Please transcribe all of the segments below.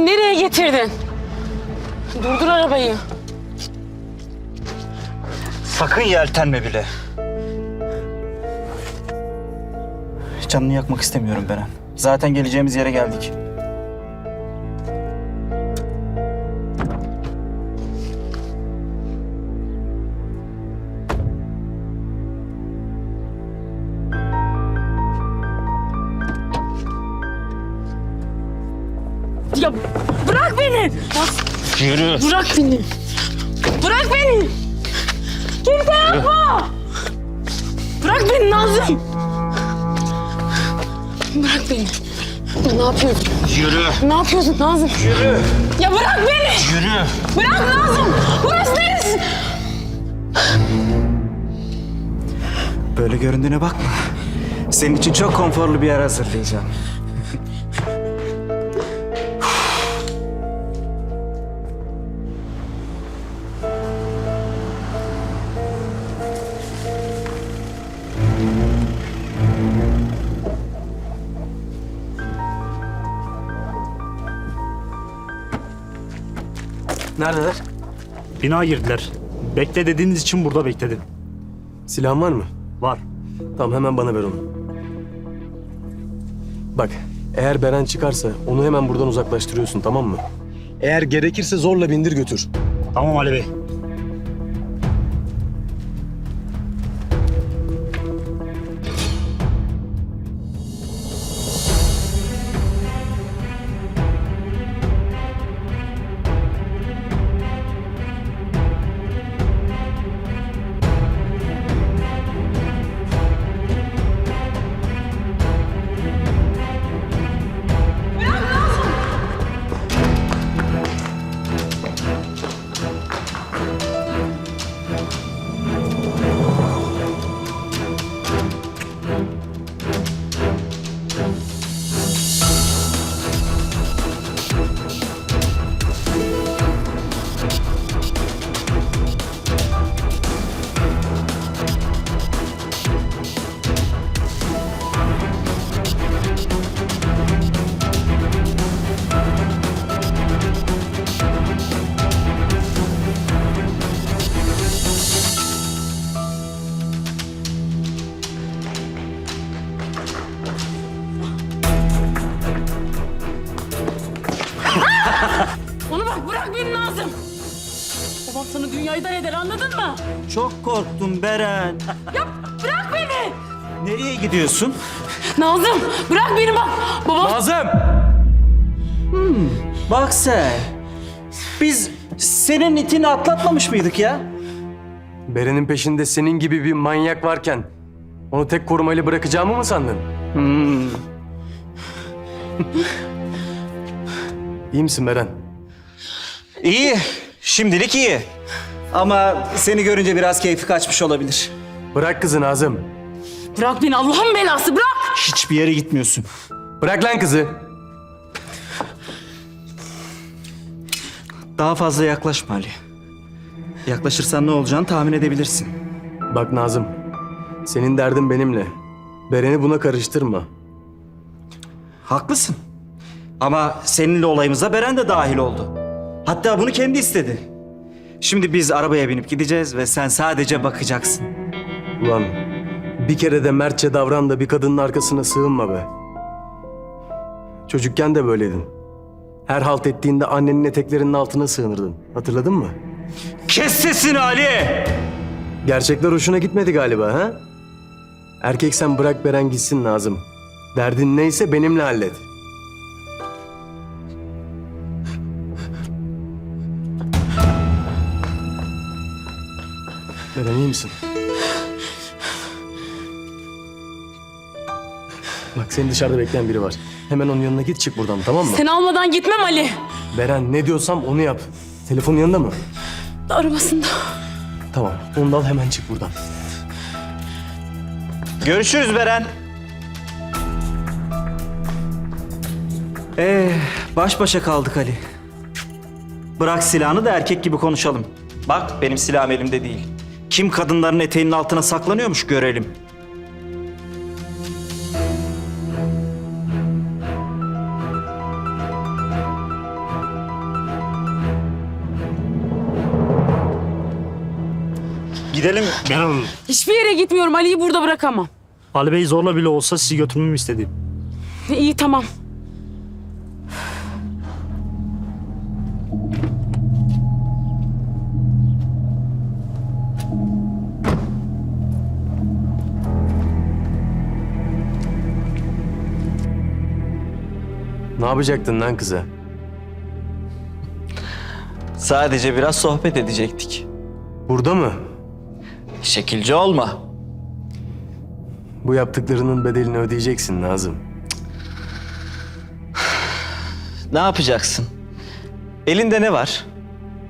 Nereye getirdin? Durdur arabayı. Sakın yeltenme bile. Canını yakmak istemiyorum Beren. Zaten geleceğimiz yere geldik. Ya bırak beni. Bak, Yürü. bırak beni. Bırak beni. Kimse yapma. Bırak beni Nazım. Bırak beni. Ya ne yapıyorsun? Yürü. Ne yapıyorsun Nazım? Yürü. Ya bırak beni. Yürü. Bırak Nazım. Burası neresi? Böyle göründüğüne bakma. Senin için çok konforlu bir yer hazırlayacağım. Neredeler? Bina girdiler. Bekle dediğiniz için burada bekledim. Silahın var mı? Var. Tamam hemen bana ver onu. Bak eğer Beren çıkarsa onu hemen buradan uzaklaştırıyorsun tamam mı? Eğer gerekirse zorla bindir götür. Tamam Ali Bey. Nazım. Babam sana dünyayı dar eder anladın mı? Çok korktum Beren. Ya bırak beni. Nereye gidiyorsun? Nazım bırak beni bak. Babam Nazım! Bak sen. Biz senin itini atlatmamış mıydık ya? Beren'in peşinde senin gibi bir manyak varken onu tek korumayla bırakacağımı mı sandın? İyi misin Beren? İyi. Şimdilik iyi. Ama seni görünce biraz keyfi kaçmış olabilir. Bırak kızı Nazım. bırak beni Allah'ın belası bırak. Hiçbir yere gitmiyorsun. Bırak lan kızı. Daha fazla yaklaşma Ali. Yaklaşırsan ne olacağını tahmin edebilirsin. Bak Nazım, senin derdin benimle. Beren'i buna karıştırma. Haklısın. Ama seninle olayımıza Beren de dahil oldu. Hatta bunu kendi istedi. Şimdi biz arabaya binip gideceğiz ve sen sadece bakacaksın. Ulan bir kere de mertçe davran da bir kadının arkasına sığınma be. Çocukken de böyleydin. Her halt ettiğinde annenin eteklerinin altına sığınırdın. Hatırladın mı? Kes sesini Ali! Gerçekler hoşuna gitmedi galiba ha? Erkek sen bırak Beren gitsin Nazım. Derdin neyse benimle hallet. İyi misin? Bak seni dışarıda bekleyen biri var. Hemen onun yanına git çık buradan tamam mı? Seni almadan gitmem Ali. Beren ne diyorsam onu yap. Telefonun yanında mı? Arabasında. Tamam. Onu da al hemen çık buradan. Görüşürüz Beren. Ee, baş başa kaldık Ali. Bırak silahını da erkek gibi konuşalım. Bak benim silahım elimde değil. Kim kadınların eteğinin altına saklanıyormuş görelim. Gidelim Meral Hanım. Hiçbir yere gitmiyorum. Ali'yi burada bırakamam. Ali Bey zorla bile olsa sizi götürmemi istedi. İyi tamam. Ne yapacaktın lan kıza? Sadece biraz sohbet edecektik. Burada mı? Şekilci olma. Bu yaptıklarının bedelini ödeyeceksin Nazım. Ne yapacaksın? Elinde ne var?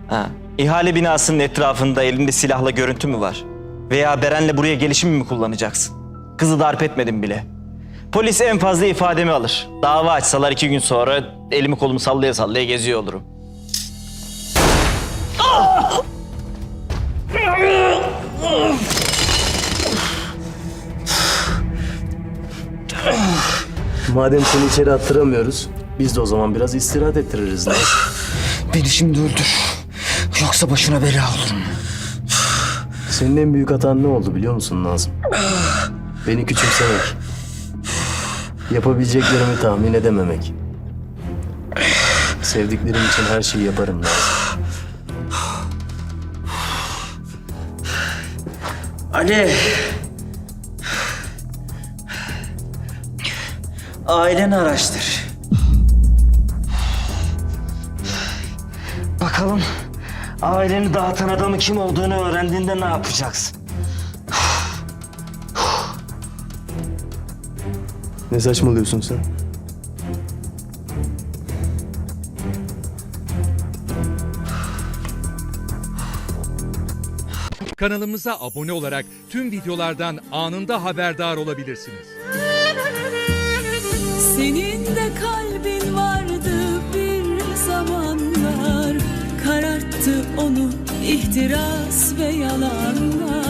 Ha, ihale binasının etrafında elinde silahla görüntü mü var? Veya Beren'le buraya gelişimi mi kullanacaksın? Kızı darp etmedim bile. Polis en fazla ifademi alır. Dava açsalar iki gün sonra elimi kolumu sallaya sallaya geziyor olurum. Madem seni içeri attıramıyoruz, biz de o zaman biraz istirahat ettiririz. Beni şimdi öldür. Yoksa başına bela olurum. Senin en büyük hatan ne oldu biliyor musun Nazım? Beni küçümsemek. Yapabileceklerimi tahmin edememek. Sevdiklerim için her şeyi yaparım Nazım. Ali. Aileni araştır. Bakalım aileni dağıtan adamın kim olduğunu öğrendiğinde ne yapacaksın? Ne saçmalıyorsun sen? Kanalımıza abone olarak tüm videolardan anında haberdar olabilirsiniz. Senin de kalbin ihtiras ve yalanlar